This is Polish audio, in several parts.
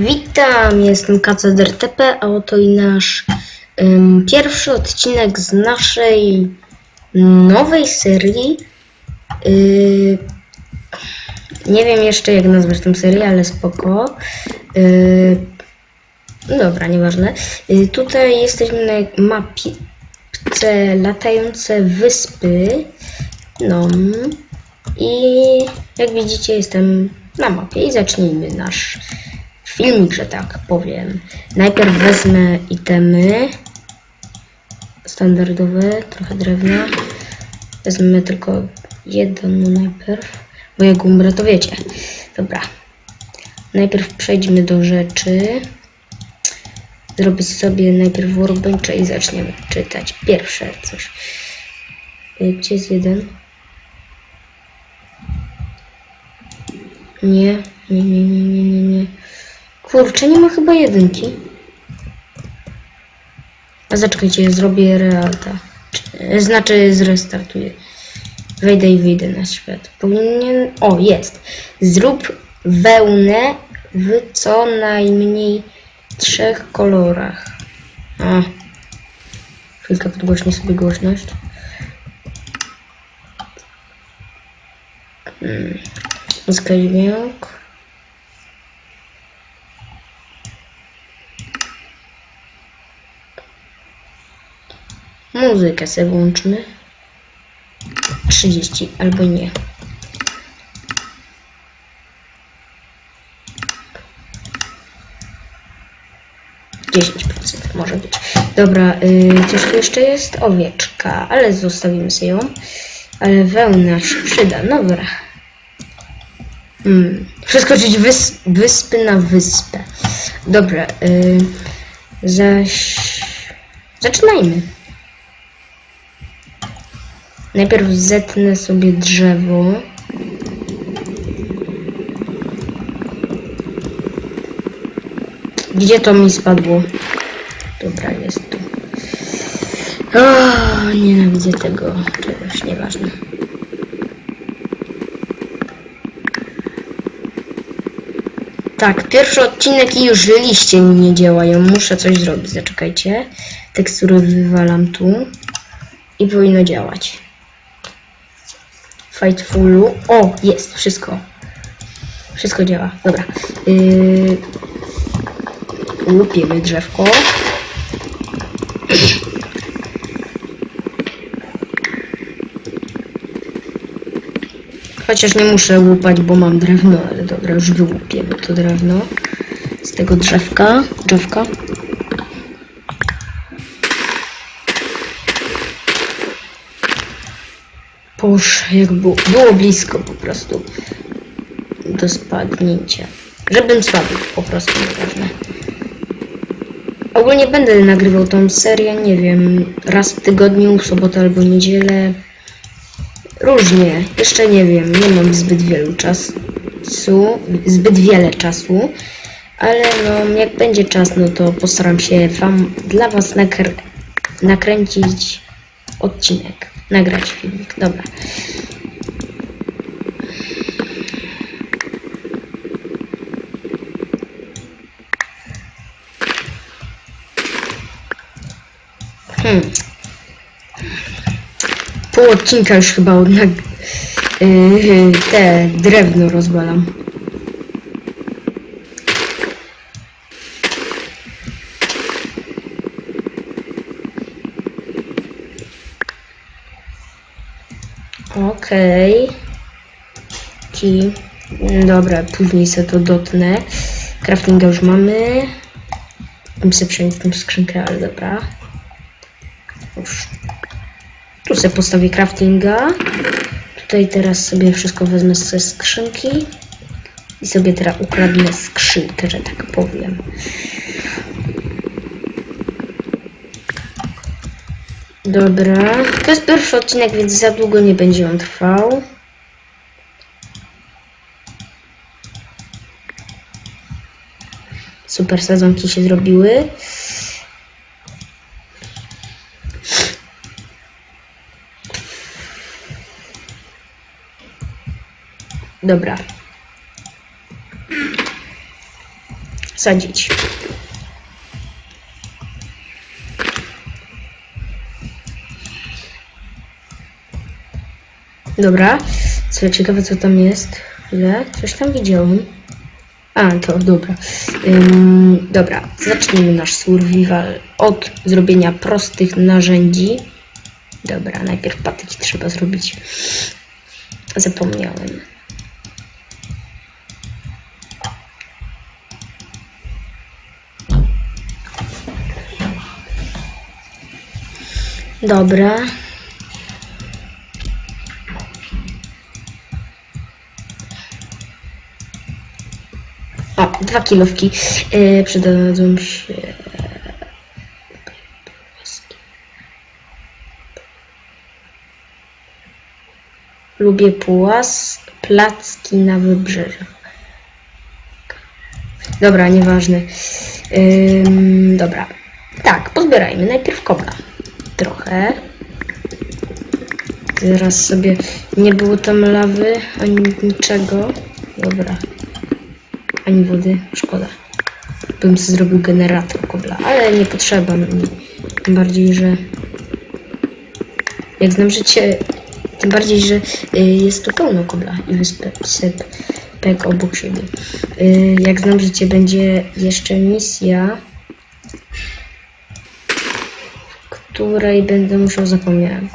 Witam, jestem KCDRTP, a oto i nasz ym, pierwszy odcinek z naszej nowej serii. Yy, nie wiem jeszcze jak nazwać tę serię, ale spoko. Yy, dobra, nieważne. Yy, tutaj jesteśmy na mapie latające wyspy. No. I jak widzicie jestem na mapie i zacznijmy nasz filmik, że tak powiem. Najpierw wezmę itemy standardowe, trochę drewna. Wezmę tylko jeden najpierw, bo jak to wiecie. Dobra. Najpierw przejdźmy do rzeczy. Zrobię sobie najpierw workbencha i zaczniemy czytać pierwsze coś. Y, Gdzie jest jeden? Nie, nie, nie, nie, nie, nie, nie. Kurczę, nie ma chyba jedynki. A zaczekajcie, zrobię realta. Czy- Znaczy zrestartuję. Wejdę i wyjdę na świat. Powinien... O, jest. Zrób wełnę w co najmniej trzech kolorach. A. Chwilkę podgłośnię sobie głośność. Hmm. Uzyskaj Muzykę sobie włączmy. 30 albo nie. Dziesięć procent może być. Dobra, y, coś tu jeszcze jest? Owieczka, ale zostawimy sobie ją. Ale wełna się przyda. Dobra. Hmm. Przeskoczyć wys wyspy na wyspę. Dobra. Y, zaś... Zaczynajmy. Najpierw zetnę sobie drzewo. Gdzie to mi spadło? Dobra, jest tu. O, nienawidzę tego czegoś, nieważne. Tak, pierwszy odcinek i już liście mi nie działają. Muszę coś zrobić, zaczekajcie. Tekstury wywalam tu. I powinno działać. Fightfulu. O, jest, wszystko. Wszystko działa, dobra. Yy... Łupiemy drzewko. Chociaż nie muszę łupać, bo mam drewno, ale dobra, już wyłupiemy to drewno z tego drzewka. Drzewka. Boże, jak było, było blisko po prostu do spadnięcia. Żebym spadł, po prostu nieważne. Ogólnie będę nagrywał tą serię, nie wiem, raz w tygodniu, w sobotę albo niedzielę. Różnie, jeszcze nie wiem, nie mam zbyt wielu czasu, zbyt wiele czasu, ale no jak będzie czas, no to postaram się wam, dla was nakr nakręcić odcinek, nagrać filmik, dobra. Hmm. Pół odcinka już chyba od. Yy, te drewno rozwalam. Okej. Ci. Dobra, później sobie to dotnę. Craftinga już mamy. Muszę przenieść tą skrzynkę, ale dobra. Tu sobie postawię craftinga. Tutaj teraz sobie wszystko wezmę ze skrzynki. I sobie teraz ukradnę skrzynkę, że tak powiem. Dobra. To jest pierwszy odcinek, więc za długo nie będzie on trwał. Super sezonki się zrobiły. Dobra. sadzić. Dobra, co ciekawe co tam jest. Ile? Coś tam widziałem. A, to dobra. Ym, dobra, zacznijmy nasz survival od zrobienia prostych narzędzi. Dobra, najpierw patyki trzeba zrobić. Zapomniałem. Dobra. Dwa kilówki. Yy, przydadzą się. Lubię pułas, placki na wybrzeżach. Dobra, nieważne. Ym, dobra. Tak, pozbierajmy. Najpierw kobla. Trochę. Zaraz sobie nie było tam lawy, ani niczego. Dobra. Ani wody. Szkoda. Bym sobie zrobił generator kobla, ale nie potrzeba mi. Tym bardziej, że jak znam życie, tym bardziej, że y, jest tu pełno kobla i wysypek obok siebie. Y, jak znam życie, będzie jeszcze misja, której będę musiał zapomniałem.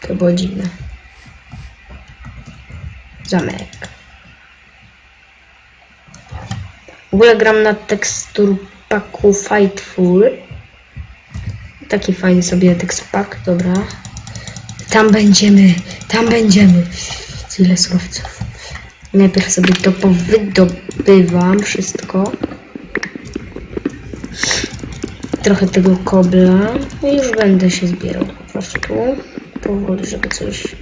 To było dziwne. Zamek. W ogóle gram na tekstur packu Fightful. Taki fajny sobie tekst pack, dobra. Tam będziemy, tam będziemy. Tyle surowców. Najpierw sobie to powydobywam wszystko. Trochę tego kobla. I już będę się zbierał po prostu. Powoli, żeby coś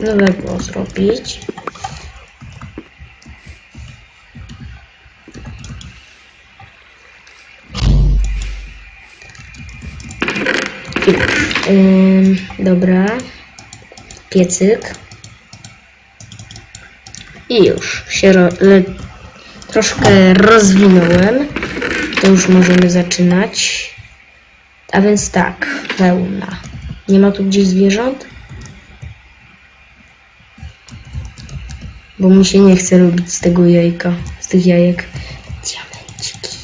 nowego zrobić. Dobra. Piecyk. I już się ro, troszkę rozwinąłem. To już możemy zaczynać. A więc tak, wełna. Nie ma tu gdzieś zwierząt? Bo mi się nie chce robić z tego jajka, z tych jajek. Diamenciki.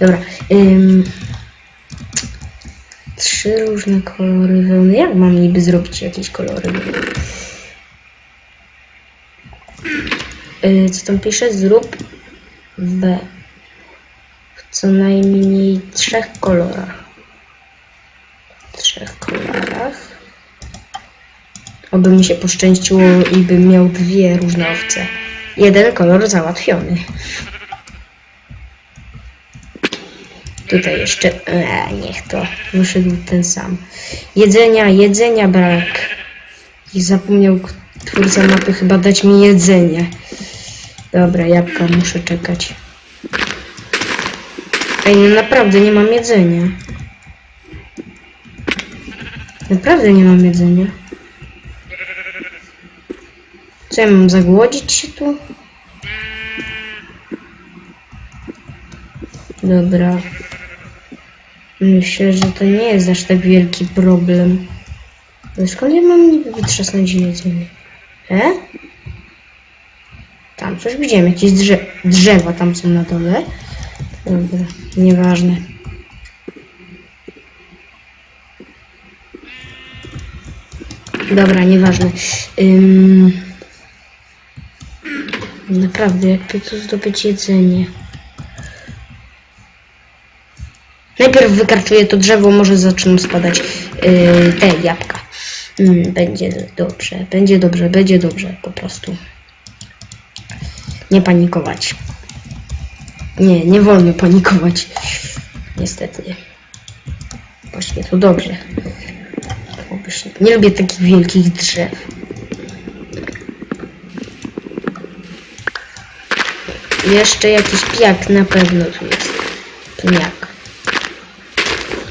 Dobra. Ym, trzy różne kolory wełny. Jak mam niby zrobić jakieś kolory? Yy, co tam pisze? Zrób w co najmniej trzech kolorach. Trzech kolorach. Oby mi się poszczęściło i bym miał dwie różne owce. Jeden kolor załatwiony. Tutaj jeszcze. E, niech to. Wyszedł ten sam. Jedzenia, jedzenia brak. I zapomniał twórca mapy chyba dać mi jedzenie. Dobra, jabłka muszę czekać. Ej, no naprawdę nie mam jedzenia. Naprawdę nie mam jedzenia. Co ja mam zagłodzić się tu? Dobra. Myślę, że to nie jest aż tak wielki problem. Ale skąd ja mam niby wytrzasnąć jedzenie? E? Tam coś widziałem, jakieś drze drzewa tam są na dole. Dobra, nieważne. Dobra, nieważne. Ym... Naprawdę, jakby tu zdobyć jedzenie. Najpierw wykartuję to drzewo, może zaczną spadać yy, te jabłka. Mm, będzie dobrze, będzie dobrze, będzie dobrze, po prostu. Nie panikować. Nie, nie wolno panikować. Niestety. Właśnie to dobrze. Nie lubię takich wielkich drzew. Jeszcze jakiś piak na pewno tu jest. Pniak.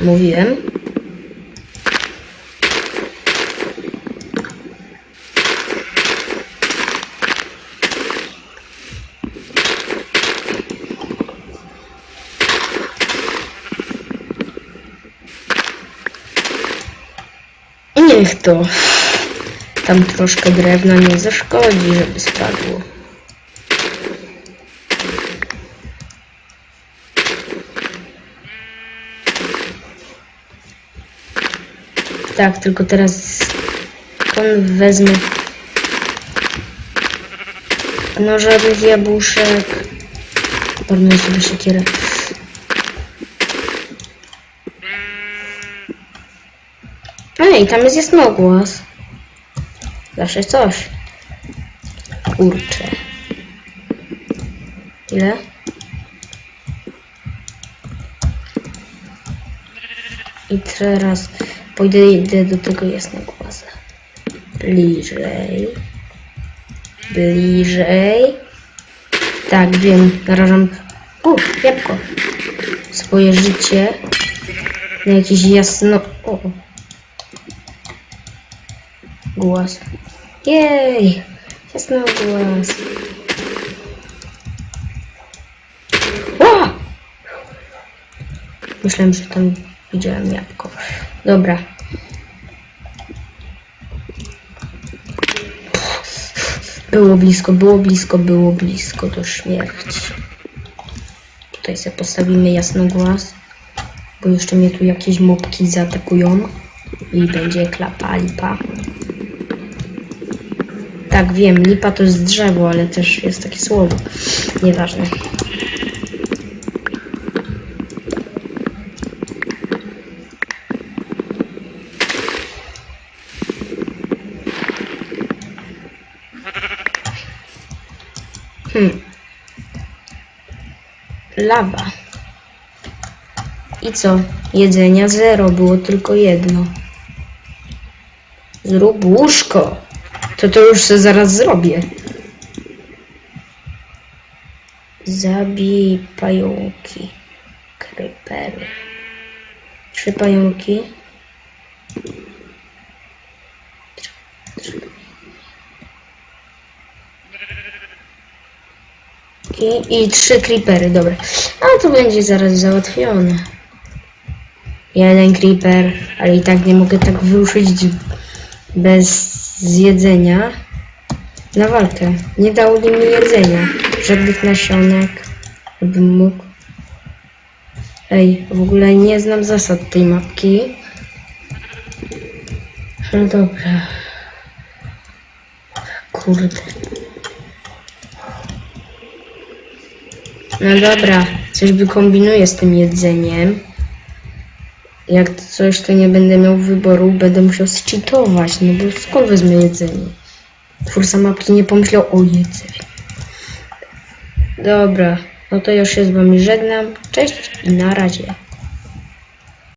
Mówiłem. I niech to tam troszkę drewna nie zaszkodzi, żeby spadło. Tak, tylko teraz skąd wezmę no żadnych jabłuszek. Pornuję sobie siekierę. Ej, tam jest jasnogłos. Zawsze coś. Kurczę. Ile? I teraz pójdę idę do tego jasnogłosa. Bliżej. Bliżej. Tak, wiem, narażam. O, jabłko. Swoje życie na jakiś jasno. O. Głos. Jej! Jasno głos. O! Myślałem, że tam widziałem jabłko. Dobra. Było blisko, było blisko, było blisko do śmierci. Tutaj sobie postawimy jasnogłaz, bo jeszcze mnie tu jakieś mopki zaatakują i będzie klapa lipa. Tak, wiem, lipa to jest drzewo, ale też jest takie słowo. Nieważne. Lawa. I co? Jedzenia zero, było tylko jedno. Zrób łóżko. To to już se zaraz zrobię. Zabij pająki. Krypery. Trzy pająki. I, I trzy creepery, dobra. A to będzie zaraz załatwione. Jeden creeper, ale i tak nie mogę tak wyruszyć bez jedzenia na walkę. Nie dało mi jedzenia. Żadnych nasionek. Bym mógł. Ej, w ogóle nie znam zasad tej mapki. No dobra. Kurde. No dobra, coś wykombinuję z tym jedzeniem. Jak coś, to nie będę miał wyboru, będę musiał zcheatować, no bo skąd wezmę jedzenie? Twórca mapki nie pomyślał o jedzeniu. Dobra, no to już się z wami żegnam. Cześć i na razie.